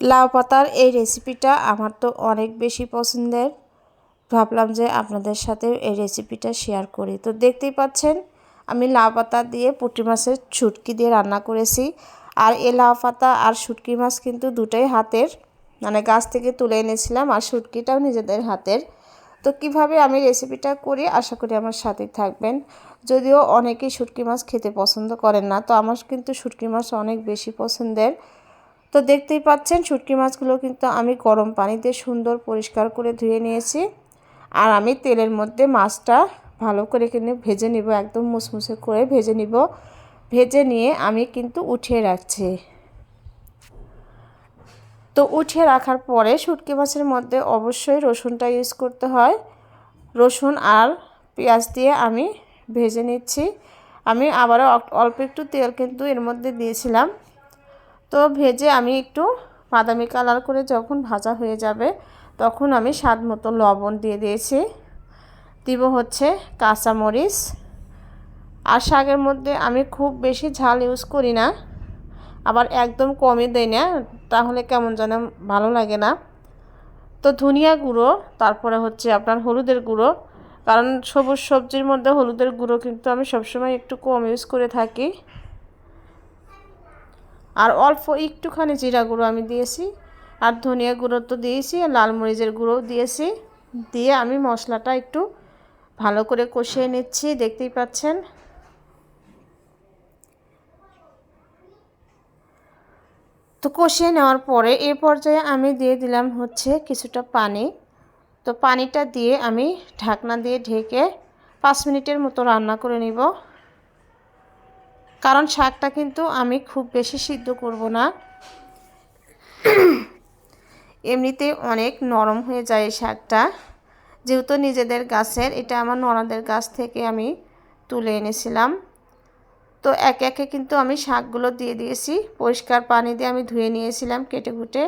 লাউ পাতার এই রেসিপিটা আমার তো অনেক বেশি পছন্দের। ভাবলাম যে আপনাদের সাথে এই রেসিপিটা শেয়ার করি। তো দেখতেই পাচ্ছেন, আমি লাউ পাতা দিয়ে পুঁটি মাছের ছুটকি দিয়ে রান্না করেছি। আর এই লাউ পাতা আর শুটকি মাছ কিন্তু দুটাই হাতের। মানে গাছ থেকে তুলে এনেছিলাম আর শুটকিটাও নিজেদের হাতের। তো কীভাবে আমি রেসিপিটা করি আশা করি আমার সাথেই থাকবেন। যদিও অনেকেই শুটকি মাছ খেতে পছন্দ করেন না, তো আমার কিন্তু শুটকি মাছ অনেক বেশি পছন্দের। তো দেখতেই পাচ্ছেন শুটকি মাছগুলো কিন্তু আমি গরম পানিতে সুন্দর পরিষ্কার করে ধুয়ে নিয়েছি। আর আমি তেলের মধ্যে মাছটা ভালো করে কিনে ভেজে নিব, একদম মুসমুসে করে ভেজে নিব। ভেজে নিয়ে আমি কিন্তু উঠিয়ে রাখছি। তো উঠিয়ে রাখার পরে শুটকি মাছের মধ্যে অবশ্যই রসুনটা ইউজ করতে হয়। রসুন আর পেঁয়াজ দিয়ে আমি ভেজে নিচ্ছি। আমি আবারও অল্প একটু তেল কিন্তু এর মধ্যে দিয়েছিলাম। তো ভেজে আমি একটু বাদামি কালার করে যখন ভাজা হয়ে যাবে, তখন আমি স্বাদ মতো লবণ দিয়ে দিয়েছি। দিব হচ্ছে কাঁচামরিচ। আর শাকের মধ্যে আমি খুব বেশি ঝাল ইউজ করি না, আবার একদম কমই দেয় না, তাহলে কেমন যেন ভালো লাগে না। তো ধনিয়া গুঁড়ো, তারপরে হচ্ছে আপনার হলুদের গুঁড়ো, কারণ সবুজ সবজির মধ্যে হলুদের গুঁড়ো কিন্তু আমি সবসময় একটু কম ইউজ করে থাকি। আর অল্প একটুখানি জিরা গুঁড়ো আমি দিয়েছি। আর ধনিয়া গুঁড়ো তো দিয়েছি লাল মরিচের গুঁড়োও দিয়েছি। দিয়ে আমি মশলাটা একটু ভালো করে কষিয়ে নিচ্ছি, দেখতেই পাচ্ছেন। তো কষিয়ে নেওয়ার পরে এই পর্যায়ে আমি দিয়ে দিলাম হচ্ছে কিছুটা পানি। তো পানিটা দিয়ে আমি ঢাকনা দিয়ে ঢেকে পাঁচ মিনিটের মতো রান্না করে নিব। কারণ শাকটা কিন্তু আমি খুব বেশি সিদ্ধ করব না। এমনিতে অনেক নরম হয়ে যায় এই শাকটা। যেহেতু নিজেদের গাছের, এটা আমার ননাদের গাছ থেকে আমি তুলে এনেছিলাম। তো একে একে কিন্তু আমি শাকগুলো দিয়ে দিয়েছি। পরিষ্কার পানি দিয়ে আমি ধুয়ে নিয়েছিলাম কেটে কুটে।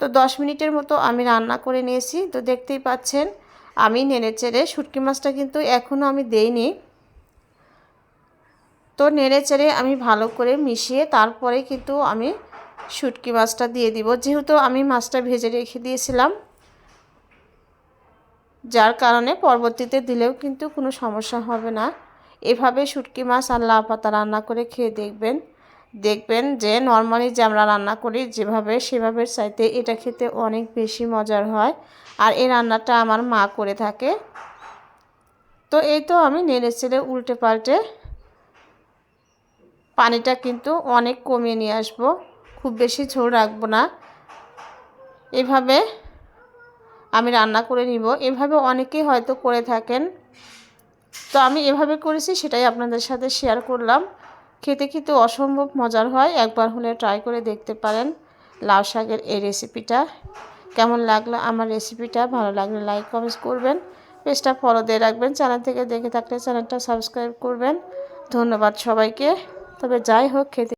তো দশ মিনিটের মতো আমি রান্না করে নিয়েছি। তো দেখতেই পাচ্ছেন, আমি নেড়ে চেড়ে শুটকি মাছটা কিন্তু এখনও আমি দেইনি। তো নেড়ে চেড়ে আমি ভালো করে মিশিয়ে তারপরে কিন্তু আমি শুটকি মাছটা দিয়ে দিব। যেহেতু আমি মাছটা ভেজে রেখে দিয়েছিলাম, যার কারণে পরবর্তীতে দিলেও কিন্তু কোনো সমস্যা হবে না। এভাবে শুটকি মাছ আর লাউ পাতা রান্না করে খেয়ে দেখবেন। দেখবেন যে নর্মালি যে আমরা রান্না করি যেভাবে, সেভাবে চাইতে এটা খেতে অনেক বেশি মজার হয়। আর এই রান্নাটা আমার মা করে থাকে। তো এই তো আমি নেড়ে চেড়ে উল্টে পাল্টে পানিটা কিন্তু অনেক কমিয়ে নিয়ে আসব। খুব বেশি ঝোল রাখব না। এভাবে আমি রান্না করে নিব। এভাবে অনেকেই হয়তো করে থাকেন। তো আমি এভাবে করেছি, সেটাই আপনাদের সাথে শেয়ার করলাম। খেতে খেতে অসম্ভব মজার হয়। একবার হলে ট্রাই করে দেখতে পারেন লাউ শাকের এই রেসিপিটা কেমন লাগল আমার রেসিপিটা ভালো লাগলে লাইক কমেন্টস করবেন। পেজটা ফলো দিয়ে রাখবেন। চ্যানেল থেকে দেখে থাকলে চ্যানেলটা সাবস্ক্রাইব করবেন। ধন্যবাদ সবাইকে। তবে যাই হোক খেতে